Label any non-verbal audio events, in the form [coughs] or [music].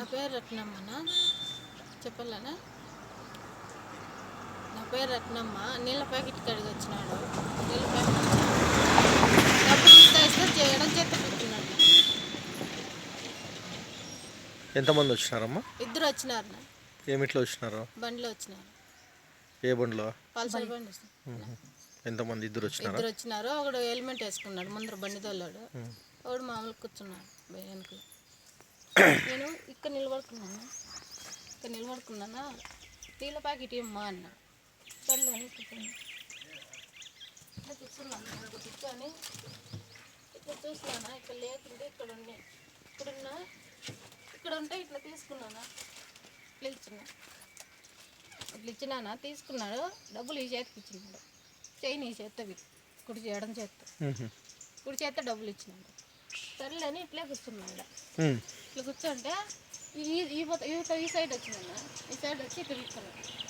నా పేరు రత్నమ్మనా? చెప్పాలనా? నా పేరు రత్నమ్మ. నీళ్ళ ప్యాకెట్ కడిగి వచ్చినాడు. నీళ్ళ ప్యాకెట్ డబ్బులు ఇస్తా ఇస్తే చేయడం చేత పెడుతున్నాడు ఎంతమంది వచ్చినారమ్మా? ఇద్దరు వచ్చినారు. ఏమిట్లో వచ్చినారు? బండిలో వచ్చినారు. ఏ బండిలో? పల్సర్ బండి. ఎంతమంది ఇద్దరు వచ్చినారా? ఇద్దరు వచ్చినారు. ఒకడు హెల్మెట్ వేసుకున్నాడు. ముందర బండి తోలాడు. ఒకడు మామూలు కూర్చున్నాడు. వెనక [coughs] నేను ఇక్కడ నిలబడుకున్నాను ఇక్కడ నిలబడుకున్నానా నీళ్ళ ప్యాకెట్ ఇమ్మా అన్న. సర్లే అని ఇట్లా కూర్చున్నాను ఇక్కడ కూర్చొని ఇక్కడ చూసినానా ఇక్కడ లేకుంటే ఇక్కడ ఉండే. ఇక్కడున్నా ఇక్కడ ఉంటే ఇట్లా తీసుకున్నానా? ఇట్లా ఇచ్చిన ఇట్లా ఇచ్చినానా తీసుకున్నాడు. డబ్బులు ఈ చేతికి ఇచ్చినాడు. చైన్ ఈ చేత్తో కుడి చేయడం చేత్తో. కుడి చేత్తో డబ్బులు ఇచ్చినాడు. అని ఇట్లే కూర్చున్నాడు మ్మ్. ఇట్లా కూర్చుంటే ఈ ఈ సైడ్ వచ్చిందన్న. ఈ సైడ్ వచ్చి ఇక్కడ కూర్చున్నాడు